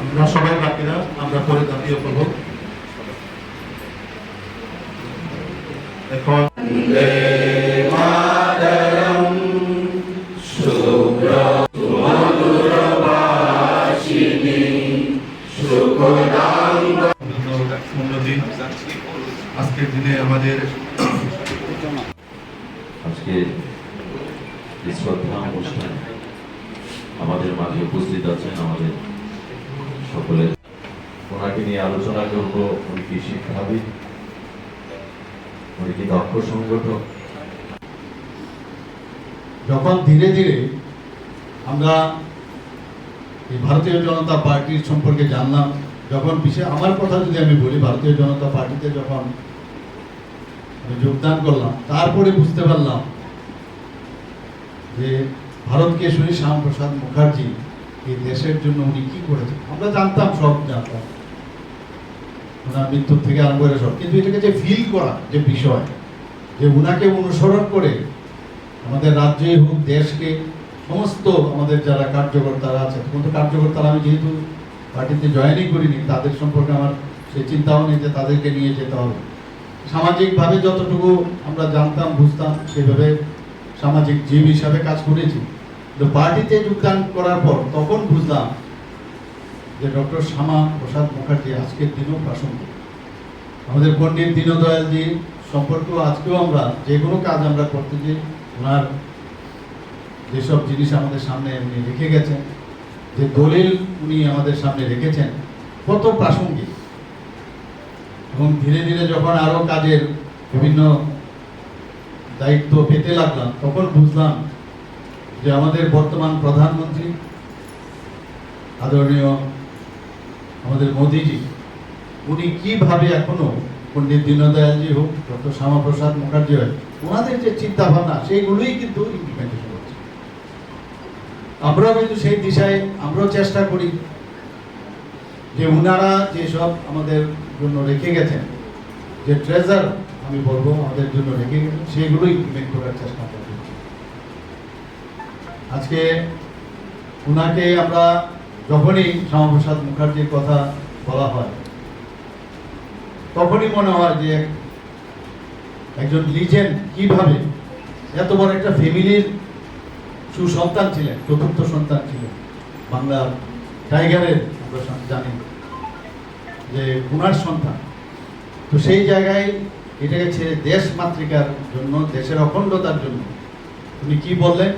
আমরা সবাই বাকিরা আমরা পরে জাতীয় করব এখন আজকের দিনে আমাদের আজকে অনুষ্ঠান আমাদের মাঝে উপস্থিত আছেন আমাদের সকলে ওনাকে নিয়ে আলোচনা করব, উনি কি শিক্ষাবিদ, উনি কি দক্ষ সংগঠক। যখন ধীরে ধীরে আমরা এই ভারতীয় জনতা পার্টির সম্পর্কে জানলাম, যখন বিশেষ আমার কথা যদি আমি বলি, ভারতীয় জনতা পার্টিতে যখন যোগদান করলাম, তারপরে বুঝতে পারলাম যে ভারত কেশরী শ্যামপ্রসাদ মুখার্জি এই দেশের জন্য উনি কি করেছেন? আমরা জানতাম সব, জানতাম। ওনার মৃত্যুর থেকে আরম্ভ করে সব। কিন্তু এটাকে যে ফিল করা, যে বিষয়, যে উনাকে অনুসরণ করে আমাদের রাজ্যে হোক, দেশকে, সমস্ত আমাদের যারা কার্যকর্তারা আছে, তখন তো কার্যকর্তারা আমি যেহেতু পার্টিতে জয়েনই করিনি, তাদের সম্পর্কে আমার সেই চিন্তাও নেই যে তাদেরকে নিয়ে যেতে হবে। সামাজিকভাবে যতটুকু আমরা জানতাম, বুঝতাম, সেভাবে সামাজিক জীব হিসাবে কাজ করেছি। পার্টিতে যোগদান করার পর তখন বুঝলাম যে ডক্টর শ্যামা প্রসাদ মুখার্জি আজকের দিনেও প্রাসঙ্গিক। আমাদের পণ্ডিত দীনদয়ালজি সম্পর্কেও আজকেও আমরা যে কোনো কাজ আমরা করতে যে ওনার যেসব জিনিস আমাদের সামনে উনি রেখে গেছেন, যে দলিল উনি আমাদের সামনে রেখেছেন, কত প্রাসঙ্গিক। এবং ধীরে ধীরে যখন আরও কাজের বিভিন্ন দায়িত্ব পেতে লাগলাম, তখন বুঝলাম যে আমাদের বর্তমান প্রধানমন্ত্রী, আদরণীয় আমাদের মোদিজি, উনি কীভাবে এখনও পণ্ডিত দীনদয়ালজি হোক, ডক্টর শ্যামাপ্রসাদ মুখার্জি হয়, ওনাদের যে চিন্তা ভাবনা সেইগুলোই কিন্তু ইমপ্লিমেন্টেশন হচ্ছে। আমরাও কিন্তু সেই দিশায়, আমরাও চেষ্টা করি যে উনারা যেসব আমাদের জন্য রেখে গেছেন, যে ট্রেজার আমি বলব আমাদের জন্য রেখে গেছেন সেইগুলো ইমপ্লিমেন্ট করার চেষ্টা করছি। আজকে উনাকে আমরা যখনই শ্যামাপ্রসাদ মুখার্জির কথা বলা হয়, তখনই মনে হয় যে একজন লিজেন্ড কীভাবে এত বড় একটা ফ্যামিলির সুসন্তান ছিলেন, চতুর্থ সন্তান ছিলেন। বাংলার টাইগারের আমরা জানি যে গুনার সন্তান। তো সেই জায়গায় এটাকে ছেড়ে দেশ মাতৃকার জন্য, দেশের অখণ্ডতার জন্য উনি কি বললেন?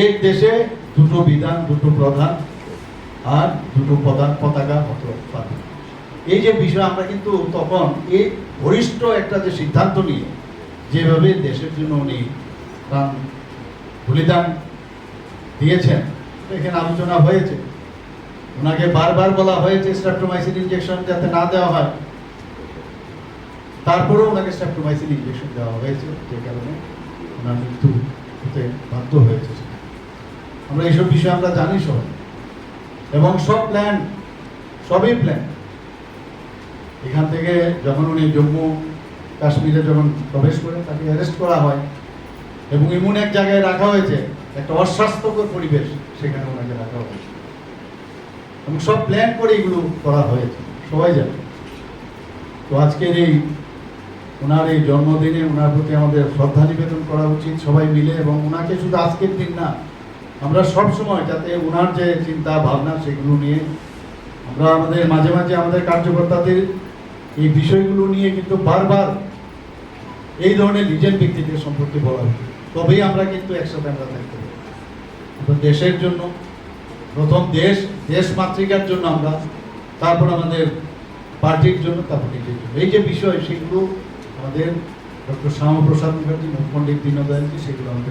এক দেশে দুটো বিধান, দুটো প্রধান আর দুটো প্রধান পতাকা পাবে। এই যে বিষয়, আমরা কিন্তু তখন এই বরিষ্ঠ একটা যে সিদ্ধান্ত নিয়ে যেভাবে দেশের জন্য উনি প্রাণ বলিদান দিয়েছেন, এখানে আলোচনা হয়েছে। ওনাকে বারবার বলা হয়েছে স্ট্রেপ্টোমাইসিন ইনজেকশন যাতে না দেওয়া হয়। তারপরেও ওনাকে স্ট্রেপ্টোমাইসিন ইনজেকশন দেওয়া হয়েছে, যে কারণে ওনার মৃত্যু হতে বাধ্য হয়েছে। আমরা এইসব বিষয়ে আমরা জানি সবাই এবং সব প্ল্যান সবই প্ল্যান এখান থেকে যখন উনি জম্মু, কাশ্মীরে যখন প্রবেশ করে তাকে অ্যারেস্ট করা হয়, এবং এমন এক জায়গায় রাখা হয়েছে, একটা অস্বাস্থ্যকর পরিবেশ সেখানে ওনাকে রাখা হয়েছে। এবং সব প্ল্যান করে এগুলো করা হয়েছে, সবাই জানে। তো আজকের এই, ওনার এই জন্মদিনে ওনার প্রতি আমাদের শ্রদ্ধা নিবেদন করা উচিত, সবাই মিলে, এবং ওনাকে শুধু আজকের দিন না আমরা সব সময় যাতে ওনার যে চিন্তা, ভাবনা, সেগুলো নিয়ে আমরা আমাদের মাঝে মাঝে আমাদের কার্যকর্তাদের এই বিষয়গুলো নিয়ে কিন্তু বারবার এই ধরনের নিজের ব্যক্তিদের সম্পর্কে বলা উচিত। তবেই আমরা কিন্তু একসাথে আমরা থাকতে পারি। আমরা দেশের জন্য, প্রথম দেশ দেশ মাতৃকার জন্য আমরা, তারপর আমাদের পার্টির জন্য, তারপর নিজের জন্য। এই যে বিষয়, সেগুলো আমাদের ডক্টর শ্যামাপ্রসাদ মুখার্জি পণ্ডিত দীনদয়ালজি সেগুলো আমাদের